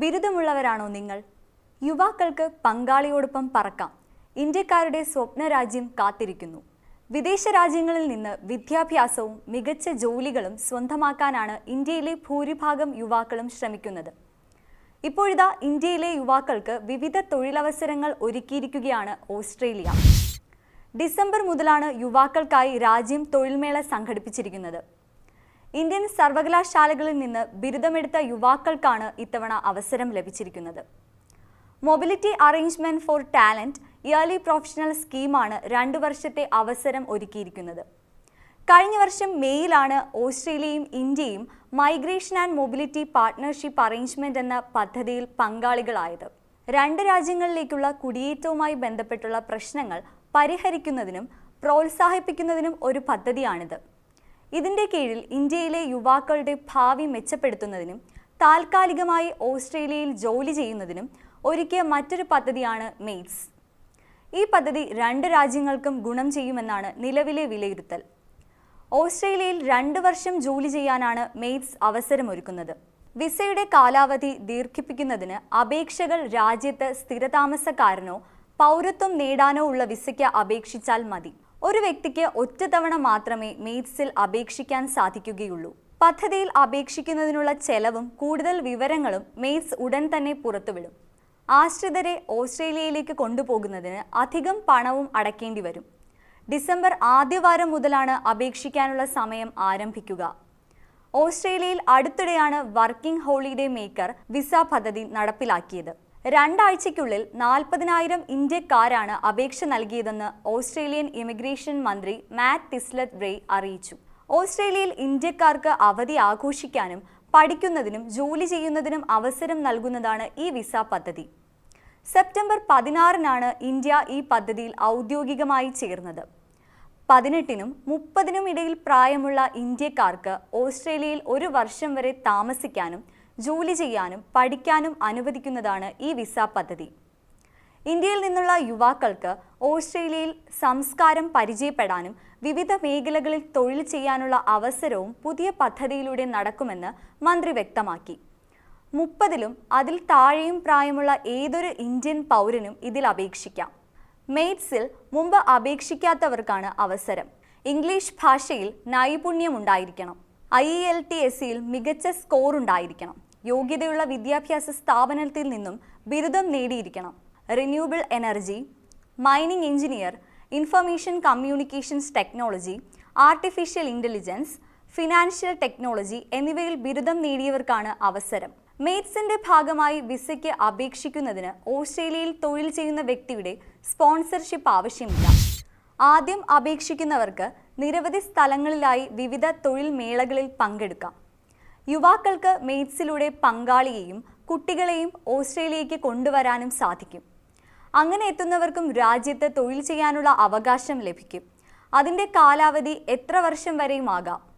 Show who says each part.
Speaker 1: ബിരുദമുള്ളവരാണോ നിങ്ങൾ? യുവാക്കൾക്ക് പങ്കാളിയോടൊപ്പം പറക്കാം. ഇന്ത്യക്കാരുടെ സ്വപ്ന രാജ്യം കാത്തിരിക്കുന്നു. വിദേശ രാജ്യങ്ങളിൽ നിന്ന് വിദ്യാഭ്യാസവും മികച്ച ജോലികളും സ്വന്തമാക്കാനാണ് ഇന്ത്യയിലെ ഭൂരിഭാഗം യുവാക്കളും ശ്രമിക്കുന്നത്. ഇപ്പോഴിതാ ഇന്ത്യയിലെ യുവാക്കൾക്ക് വിവിധ തൊഴിലവസരങ്ങൾ ഒരുക്കിയിരിക്കുകയാണ് ഓസ്ട്രേലിയ. ഡിസംബർ മുതലാണ് യുവാക്കൾക്കായി രാജ്യം തൊഴിൽമേള സംഘടിപ്പിച്ചിരിക്കുന്നത്. ഇന്ത്യൻ സർവകലാശാലകളിൽ നിന്ന് ബിരുദമെടുത്ത യുവാക്കൾക്കാണ് ഇത്തവണ അവസരം ലഭിച്ചിരിക്കുന്നത്. Mobility arrangement for talent early professional സ്കീമാണ് രണ്ടു വർഷത്തെ അവസരം ഒരുക്കിയിരിക്കുന്നത്. കഴിഞ്ഞ വർഷം മെയ്യിലാണ് ഓസ്ട്രേലിയയും ഇന്ത്യയും migration and mobility partnership arrangement എന്ന പദ്ധതിയിൽ പങ്കാളികളായത്. രണ്ട് രാജ്യങ്ങളിലേക്കുള്ള കുടിയേറ്റവുമായി ബന്ധപ്പെട്ടുള്ള പ്രശ്നങ്ങൾ പരിഹരിക്കുന്നതിനും പ്രോത്സാഹിപ്പിക്കുന്നതിനും ഒരു പദ്ധതിയാണിത്. ഇതിന്റെ കീഴിൽ ഇന്ത്യയിലെ യുവാക്കളുടെ ഭാവി മെച്ചപ്പെടുത്തുന്നതിനും താൽക്കാലികമായി ഓസ്ട്രേലിയയിൽ ജോലി ചെയ്യുന്നതിനും ഒരുക്കിയ മറ്റൊരു പദ്ധതിയാണ് മെയ്റ്റ്സ് ഈ പദ്ധതി രണ്ട് രാജ്യങ്ങൾക്കും ഗുണം ചെയ്യുമെന്നാണ് നിലവിലെ വിലയിരുത്തൽ. ഓസ്ട്രേലിയയിൽ രണ്ട് വർഷം ജോലി ചെയ്യാനാണ് മെയ്റ്റ്സ് അവസരമൊരുക്കുന്നത്. വിസയുടെ കാലാവധി ദീർഘിപ്പിക്കുന്നതിന് അപേക്ഷകൾ രാജ്യത്ത് സ്ഥിരതാമസക്കാരനോ പൗരത്വം നേടാനോ ഉള്ള വിസയ്ക്ക് അപേക്ഷിച്ചാൽ മതി. ഒരു വ്യക്തിക്ക് ഒറ്റത്തവണ മാത്രമേ മെയ്റ്റ്സിൽ അപേക്ഷിക്കാൻ സാധിക്കുകയുള്ളൂ. പദ്ധതിയിൽ അപേക്ഷിക്കുന്നതിനുള്ള ചെലവും കൂടുതൽ വിവരങ്ങളും മെയ്റ്റ്സ് ഉടൻ തന്നെ പുറത്തുവിടും. ആശ്രിതരെ ഓസ്ട്രേലിയയിലേക്ക് കൊണ്ടുപോകുന്നതിന് അധികം പണവും അടയ്ക്കേണ്ടി വരും. ഡിസംബർ ആദ്യവാരം മുതലാണ് അപേക്ഷിക്കാനുള്ള സമയം ആരംഭിക്കുക. ഓസ്ട്രേലിയയിൽ അടുത്തിടെയാണ് വർക്കിംഗ് ഹോളിഡേ മേക്കർ വിസ പദ്ധതി നടപ്പിലാക്കിയത്. രണ്ടാഴ്ചയ്ക്കുള്ളിൽ നാൽപ്പതിനായിരം ഇന്ത്യക്കാരാണ് അപേക്ഷ നൽകിയതെന്ന് ഓസ്ട്രേലിയൻ ഇമിഗ്രേഷൻ മന്ത്രി മാറ്റ് ടിസ്ലറ്റ് ബ്രേ അറിയിച്ചു. ഓസ്ട്രേലിയയിൽ ഇന്ത്യക്കാർക്ക് അവധി ആഘോഷിക്കാനും പഠിക്കുന്നതിനും ജോലി ചെയ്യുന്നതിനും അവസരം നൽകുന്നതാണ് ഈ വിസ പദ്ധതി. സെപ്റ്റംബർ പതിനാറിനാണ് ഇന്ത്യ ഈ പദ്ധതിയിൽ ഔദ്യോഗികമായി ചേർന്നത്. പതിനെട്ടിനും മുപ്പതിനും ഇടയിൽ പ്രായമുള്ള ഇന്ത്യക്കാർക്ക് ഓസ്ട്രേലിയയിൽ ഒരു വർഷം വരെ താമസിക്കാനും ജോലി ചെയ്യാനും പഠിക്കാനും അനുവദിക്കുന്നതാണ് ഈ വിസ പദ്ധതി. ഇന്ത്യയിൽ നിന്നുള്ള യുവാക്കൾക്ക് ഓസ്ട്രേലിയയിൽ സംസ്കാരം പരിചയപ്പെടാനും വിവിധ മേഖലകളിൽ തൊഴിൽ ചെയ്യാനുള്ള അവസരവും പുതിയ പദ്ധതിയിലൂടെ നടക്കുമെന്ന് മന്ത്രി വ്യക്തമാക്കി. മുപ്പതിലും അതിൽ താഴെയും പ്രായമുള്ള ഏതൊരു ഇന്ത്യൻ പൗരനും ഇതിൽ അപേക്ഷിക്കാം. മെയ്റ്റ്സിൽ മുമ്പ് അപേക്ഷിക്കാത്തവർക്കാണ് അവസരം. ഇംഗ്ലീഷ് ഭാഷയിൽ നൈപുണ്യം ഉണ്ടായിരിക്കണം. ഐ എൽ ടി എസ് സിയിൽ മികച്ച സ്കോർ ഉണ്ടായിരിക്കണം യോഗ്യതയുള്ള വിദ്യാഭ്യാസ സ്ഥാപനത്തിൽ നിന്നും ബിരുദം നേടിയിരിക്കണം. Renewable energy mining engineer information communications technology artificial intelligence financial technology എന്നിവയിൽ ബിരുദം നേടിയവർക്കാണ് അവസരം. മെയ്റ്റ്സിന്റെ ഭാഗമായി വിസയ്ക്ക് അപേക്ഷിക്കുന്നതിന് ഓസ്ട്രേലിയയിൽ തൊഴിൽ ചെയ്യുന്ന വ്യക്തിയുടെ സ്പോൺസർഷിപ്പ് ആവശ്യമില്ല. ആദ്യം അപേക്ഷിക്കുന്നവർക്ക് നിരവധി സ്ഥലങ്ങളിലായി വിവിധ തൊഴിൽ മേളകളിൽ പങ്കെടുക്കാം. യുവാക്കൾക്ക് മെയ്റ്റ്സിലൂടെ പങ്കാളിയെയും കുട്ടികളെയും ഓസ്ട്രേലിയയ്ക്ക് കൊണ്ടുവരാനും സാധിക്കും. അങ്ങനെ എത്തുന്നവർക്കും രാജ്യത്ത് തൊഴിൽ ചെയ്യാനുള്ള അവകാശം ലഭിക്കും. അതിന്റെ കാലാവധി എത്ര വർഷം വരെയും ആകാം